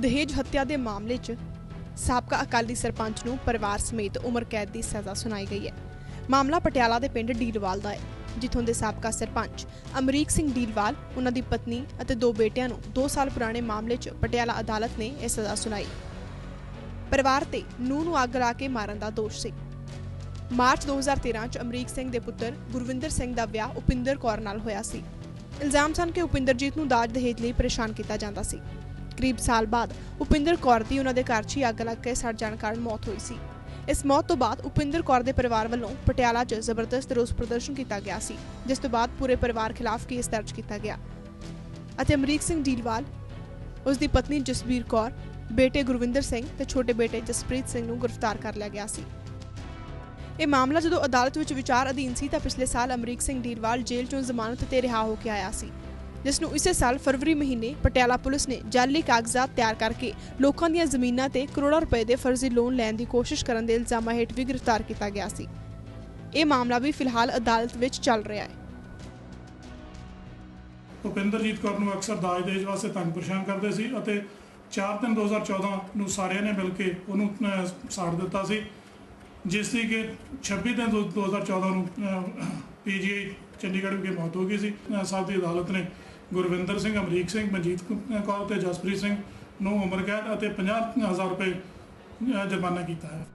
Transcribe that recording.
ਦਹੇਜ ਹੱਤਿਆ ਦੇ ਮਾਮਲੇ 'ਚ ਸਾਬਕਾ ਅਕਾਲੀ ਸਰਪੰਚ ਨੂੰ ਪਰਿਵਾਰ ਸਮੇਤ ਉਮਰ ਕੈਦ ਦੀ ਸਜ਼ਾ ਸੁਣਾਈ ਗਈ ਹੈ। ਮਾਮਲਾ ਪਟਿਆਲਾ ਦੇ ਪਿੰਡ ਡੀਲਵਾਲ ਦਾ ਹੈ, ਜਿੱਥੋਂ ਦੇ ਸਾਬਕਾ ਸਰਪੰਚ ਅਮਰੀਕ ਸਿੰਘ ਡੀਲਵਾਲ ਉਹਨਾਂ ਦੀ ਪਤਨੀ ਅਤੇ ਦੋ ਬੇਟਿਆਂ ਨੂੰ 2 ਸਾਲ ਪੁਰਾਣੇ ਮਾਮਲੇ 'ਚ ਪਟਿਆਲਾ ਅਦਾਲਤ ਨੇ ਇਹ ਸਜ਼ਾ ਸੁਣਾਈ। ਪਰਿਵਾਰ ਤੇ ਨੂੰਹ ਨੂੰ ਅੱਗ ਲਾ ਕੇ ਮਾਰਨ ਦਾ ਦੋਸ਼ ਸੀ। ਮਾਰਚ 2013 ਚ ਅਮਰੀਕ ਸਿੰਘ ਦੇ ਪੁੱਤਰ ਗੁਰਵਿੰਦਰ ਸਿੰਘ ਦਾ ਵਿਆਹ ਉਪਿੰਦਰ ਕੌਰ ਨਾਲ ਹੋਇਆ ਸੀ। ਇਲਜ਼ਾਮ ਸਨ ਕਿ ਉਪਿੰਦਰਜੀਤ ਨੂੰ ਦਾਜ ਦਹੇਜ ਲਈ ਪਰੇਸ਼ਾਨ ਕੀਤਾ ਜਾਂਦਾ ਸੀ। ਕਰੀਬ ਸਾਲ ਬਾਅਦ ਉਪਿੰਦਰ ਕੌਰ ਦੀ ਉਹਨਾਂ ਦੇ ਘਰ 'ਚ ਹੀ ਅੱਗ ਲੱਗ ਕੇ ਸੜ ਜਾਣ ਕਾਰਨ ਮੌਤ ਹੋਈ ਸੀ। ਇਸ ਮੌਤ ਤੋਂ ਬਾਅਦ ਉਪਿੰਦਰ ਕੌਰ ਦੇ ਪਰਿਵਾਰ ਵੱਲੋਂ ਪਟਿਆਲਾ 'ਚ ਜ਼ਬਰਦਸਤ ਰੋਸ ਪ੍ਰਦਰਸ਼ਨ ਕੀਤਾ ਗਿਆ ਸੀ, ਜਿਸ ਤੋਂ ਬਾਅਦ ਪੂਰੇ ਪਰਿਵਾਰ ਖਿਲਾਫ ਕੇਸ ਦਰਜ ਕੀਤਾ ਗਿਆ। ਅਤੇ ਅਮਰੀਕ ਸਿੰਘ ਡੀਲਵਾਲ ਉਸ ਦੀ ਪਤਨੀ ਜਸਬੀਰ ਕੌਰ, ਬੇਟੇ ਗੁਰਵਿੰਦਰ ਸਿੰਘ ਤੇ ਛੋਟੇ ਬੇਟੇ ਜਸਪ੍ਰੀਤ ਸਿੰਘ ਨੂੰ ਗ੍ਰਿਫਤਾਰ ਕਰ ਲਿਆ ਗਿਆ ਸੀ। ਇਹ ਮਾਮਲਾ ਜਦੋਂ ਅਦਾਲਤ ਵਿੱਚ ਵਿਚਾਰ ਅਧੀਨ ਸੀ ਤਾਂ ਪਿਛਲੇ ਸਾਲ ਅਮਰੀਕ ਸਿੰਘ ਡੀਲਵਾਲ ਜੇਲ੍ਹ ਚੋਂ ਜ਼ਮਾਨਤ ਤੇ ਰਿਹਾ ਹੋ ਕੇ ਆਇਆ ਸੀ। ਜਿਸ ਨੂੰ ਇਸੇ ਸਾਲ ਫਰਵਰੀ ਮਹੀਨੇ ਪਟਿਆਲਾ ਪੁਲਿਸ ਨੇ ਜਾਲੀ ਕਾਗਜ਼ਾਤ ਤਿਆਰ ਕਰਕੇ ਲੋਕਾਂ ਦੀਆਂ ਜ਼ਮੀਨਾਂ ਤੇ ਕਰੋੜਾਂ ਰੁਪਏ ਦੇ ਫਰਜ਼ੀ ਲੋਨ ਲੈਣ ਦੀ ਕੋਸ਼ਿਸ਼ ਕਰਨ ਦੇ ਇਲਜ਼ਾਮਾਂ ਹੇਠ ਵੀ ਗ੍ਰਿਫਤਾਰ ਕੀਤਾ ਗਿਆ ਸੀ। ਇਹ ਮਾਮਲਾ ਵੀ ਫਿਲਹਾਲ ਅਦਾਲਤ ਵਿੱਚ ਚੱਲ ਰਿਹਾ ਹੈ। ਭੁਪਿੰਦਰਜੀਤ ਕੌਰ ਨੂੰ ਅਕਸਰ ਦਾਜ ਦੇਜ ਵਾਸਤੇ ਤੰਗ ਪਰੇਸ਼ਾਨ ਕਰਦੇ ਸੀ ਅਤੇ 4 ਦਿਨ 2014 ਨੂੰ ਸਾਰਿਆਂ ਨੇ ਮਿਲ ਕੇ ਉਹਨੂੰ ਸਾੜ ਦਿੱਤਾ ਸੀ। ਜਿਸ ਦੀ ਕਿ 26 ਦਿਨ 2014 ਨੂੰ ਪੀਜੀਆਈ ਚੰਡੀਗੜ੍ਹ ਵਿਖੇ ਮੌਤ ਹੋ ਗਈ ਸੀ। ਸਾਹਿਬ ਦੀ ਅਦਾਲਤ ਨੇ ਗੁਰਵਿੰਦਰ ਸਿੰਘ, ਅਮਰੀਕ ਸਿੰਘ, ਮਨਜੀਤ ਕੌਰ ਤੇ ਜਸਪ੍ਰੀਤ ਸਿੰਘ ਨੂੰ ਉਮਰ ਕੈਦ ਅਤੇ 50000 ਰੁਪਏ ਜੁਰਮਾਨਾ ਕੀਤਾ ਹੈ।